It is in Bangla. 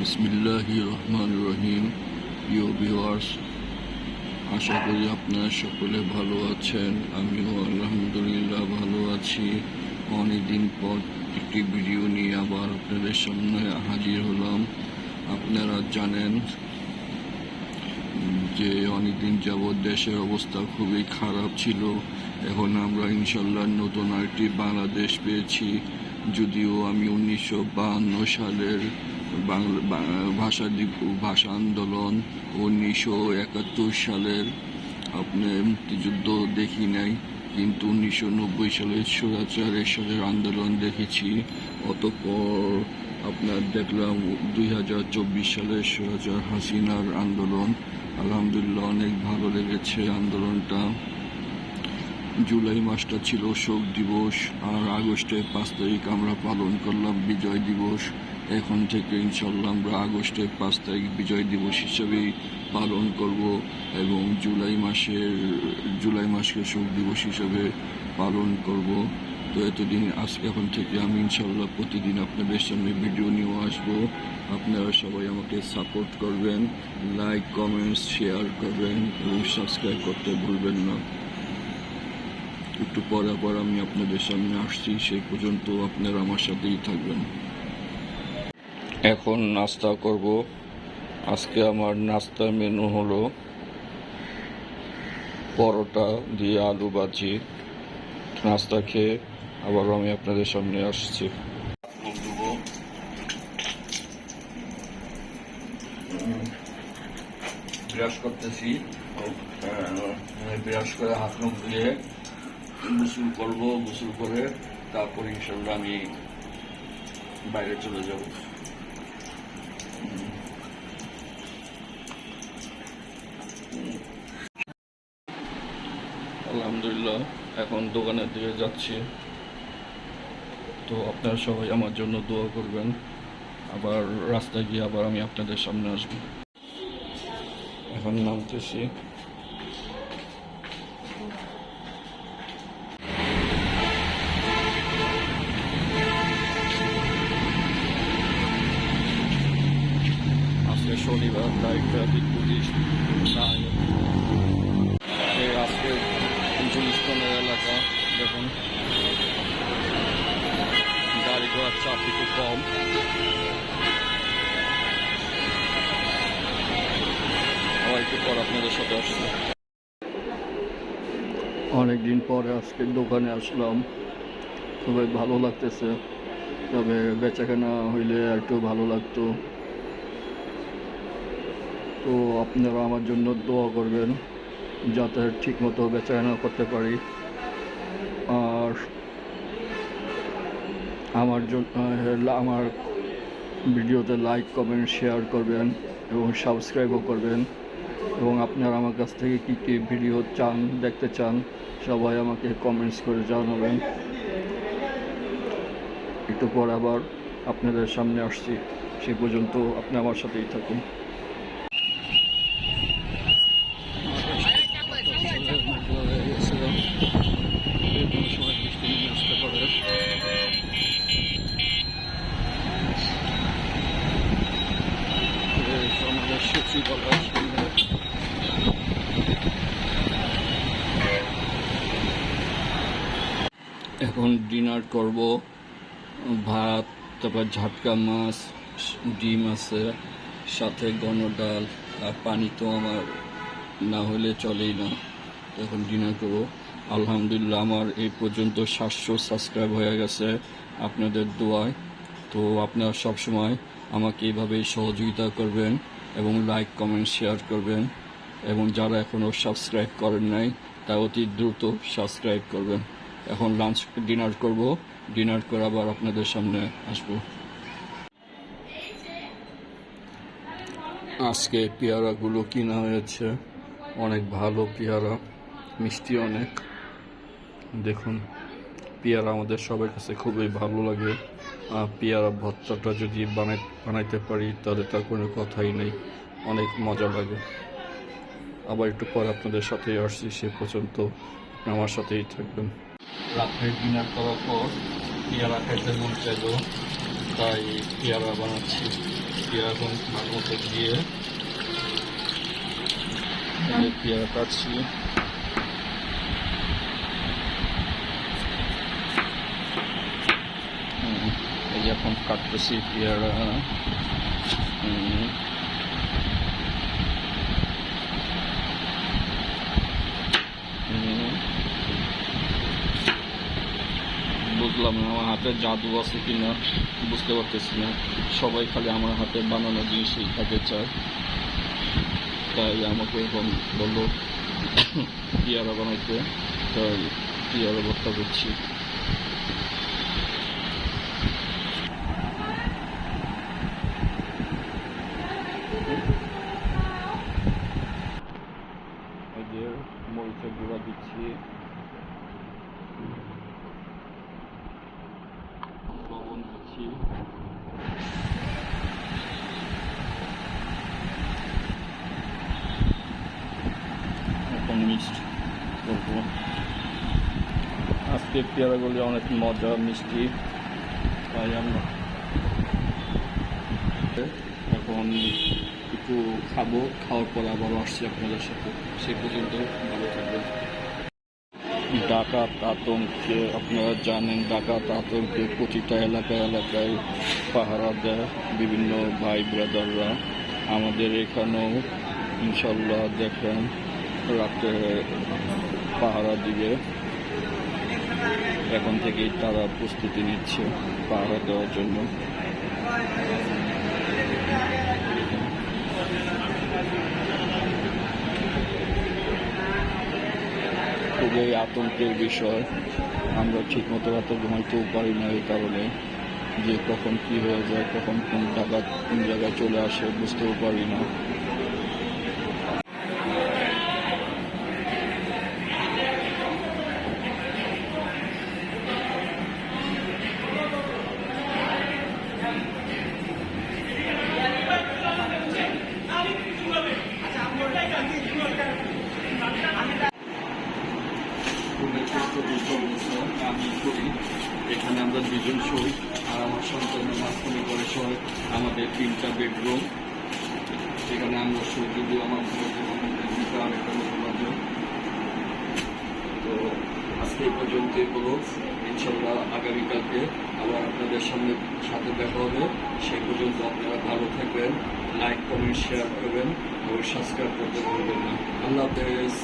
বিসমিল্লাহ রহমান রহিম প্রিয় ভিউয়ার্স আশা করি আপনারা সকলে ভালো আছেন। আমিও আলহামদুলিল্লাহ ভালো আছি। অনেকদিন পর একটি ভিডিও নিয়ে আবার আপনাদের সামনে হাজির হলাম। আপনারা জানেন যে অনেকদিন যাবৎ দেশের অবস্থা খুবই খারাপ ছিল। এখন আমরা ইনশাল্লাহ নতুন আরেকটি বাংলাদেশ পেয়েছি। যদিও আমি উনিশশো বাহান্ন সালের বাংলা ভাষা ভাষা আন্দোলন উনিশশো একাত্তর সালের আপনার মুক্তিযুদ্ধ দেখি নাই, কিন্তু উনিশশো নব্বই সালের সুরাচার এরশাদের আন্দোলন দেখেছি। অতঃপর আপনার দেখলাম দুই হাজার চব্বিশ সালের সুরাচার হাসিনার আন্দোলন। আলহামদুলিল্লাহ অনেক ভালো লেগেছে আন্দোলনটা। জুলাই মাসটা ছিল শোক দিবস আর আগস্টের পাঁচ তারিখ আমরা পালন করলাম বিজয় দিবস। এখন থেকে ইনশাল্লাহ আমরা আগস্টের পাঁচ তারিখ বিজয় দিবস হিসেবেই পালন করব এবং জুলাই মাসের, জুলাই মাসকে শোক দিবস হিসেবে পালন করব। তো এতদিন আজ এখন থেকে আমি ইনশাল্লাহ প্রতিদিন আপনাদের সামনে ভিডিও নিয়ে আসব। আপনারা সবাই আমাকে সাপোর্ট করবেন, লাইক, কমেন্টস, শেয়ার করবেন এবং সাবস্ক্রাইব করতে ভুলবেন না। একটু পরে পর আমি আপনাদের সামনে আসছি, সেই পর্যন্ত আপনারা আমার সাথেই থাকবেন। এখন নাস্তা করব। আজকে আমার নাস্তার মেনু হলো পরোটা দিয়ে আলু ভাজি। নাস্তা খেয়ে আবারও আমি আপনাদের সামনে আসছি। ব্রাশ করতেছি। ব্রাশ করে হাত মুখ ধুয়ে গোসল করব, গোসল করে তারপর ইনশাল্লাহ আমি বাইরে চলে যাব। আলহামদুলিল্লাহ, এখন দোকানের দিকে যাচ্ছি। তো আপনারা সবাই আমার জন্য দোয়া করবেন। আবার রাস্তায় গিয়ে আবার আমি আপনাদের সামনে আসব। এখন নামতেছি। শনিবার তাই ট্রাফিক পুলিশ নাই আজকে গুলিস্তানের এলাকা দেখুন গাড়ি ঘোড়ার চাপ একটু কম সাথে আসছি অনেকদিন পরে আজকে দোকানে আসলাম খুবই ভালো লাগতেছে তবে বেচাকেনা হইলে একটু ভালো লাগতো তো আপনারা আমার জন্য দোয়া করবেন যাতে ঠিক ঠিকমতো বেচাকেনা করতে পারি। আর আমার জন্য আমার ভিডিওতে লাইক কমেন্ট শেয়ার করবেন এবং সাবস্ক্রাইবও করবেন। এবং আপনারা আমার কাছ থেকে কী কী ভিডিও চান, দেখতে চান, সবাই আমাকে কমেন্টস করে জানাবেন। একটু পর আবার আপনাদের সামনে আসছি। সে পর্যন্ত আপনি আমার সাথেই থাকুন। এখন ডিনার করব, ভাত, তারপর ঝাটকা মাছ, ডিম আছে, সাথে গণ ডাল আর পানি তো আমার না হলে চলেই না। এখন ডিনার করব। আলহামদুলিল্লাহ আমার এই পর্যন্ত সাতশো সাবস্ক্রাইব হয়ে গেছে আপনাদের দোয়ায়। তো আপনারা সবসময় আমাকে এইভাবেই সহযোগিতা করবেন। এবং লাইক কমেন্ট শেয়ার করবেন। এবং যারা এখনও সাবস্ক্রাইব করেন নাই, তা অতি দ্রুত সাবস্ক্রাইব করবেন। এখন লাঞ্চ ডিনার করব। ডিনার করে আবার আপনাদের সামনে আসব। আজকে পেয়ারাগুলো কিনা হয়েছে। অনেক ভালো পেয়ারা। মিষ্টি অনেক। দেখুন, পেয়ারা আমাদের সবার কাছে খুবই ভালো লাগে। পেয়ারা ভর্তাটা যদি বানাই বানাইতে পারি, তাহলে তার কোনো কথাই নেই। অনেক মজা লাগে। আবার একটু পর আপনাদের সাথে আসছি, সে পর্যন্ত আমার সাথেই থাকবেন। রাত্রে ডিনার করার পর পেয়ারা খাইতে মন চাইলো, তাই পেয়ারা বানাচ্ছি। পেয়ারা ভালো মতো দিয়ে পেয়ারা কাটছি হুম, এই যে এখন কাটতেছি পেয়ারা। বুঝলাম না, আমার হাতে জাদু আছে কিনা, বুঝতে পারতেছি না। সবাই খালি আমার হাতে বানানো জিনিসই খেতে চায়। তাই আমাকে এখন বলল, পেয়ারা বানাইতে। তাই পেয়ারা ভর্তা করছি এই যে মরিচের গুঁড়া দিচ্ছি লবণ দিচ্ছি এখন মিক্সড করব আজকে পেয়ারাগুলি অনেক মজা মিষ্টি তাই আমরা। এখন একটু খাব, খাওয়ার পর আবার আসছি আপনাদের সাথে। সে পর্যন্ত ভালো থাকবেন। ডাকাত আতঙ্কে, আপনারা জানেন, ডাকাত আতঙ্কে প্রতিটা এলাকায় এলাকায় পাহারা দেয় বিভিন্ন ভাই ব্রাদাররা। আমাদের এখানেও ইনশাল্লাহ দেখেন, রাতে পাহারা দিবে। এখন থেকেই তারা প্রস্তুতি নিচ্ছে পাহারা দেওয়ার জন্য। খুবই আতঙ্কের বিষয়। আমরা ঠিক মতো রাতে ঘুমাইতেও পারি না এই কারণে। যে কখন কি হয়ে যায়, কখন কোন ডাকাত কোন জায়গায় চলে আসে বুঝতেও পারি না। আমি করি। এখানে আমরা দুজন শোই আর আমার সন্তানের মাঝখানে করে শোয় আমাদের তিনটা বেডরুম এখানে আমরা শোই যদিও আমার আরেকটা লোক তো আজকে পর্যন্তই হলো ইনশাল্লাহ আগামীকালকে আবার আপনাদের সামনে সাথে দেখা হবে। সেই পর্যন্ত আপনারা ভালো থাকবেন লাইক কমেন্ট শেয়ার করবেন। এবং সাবস্ক্রাইব করতে ভুলবেন না। আল্লাহ হাফেজ।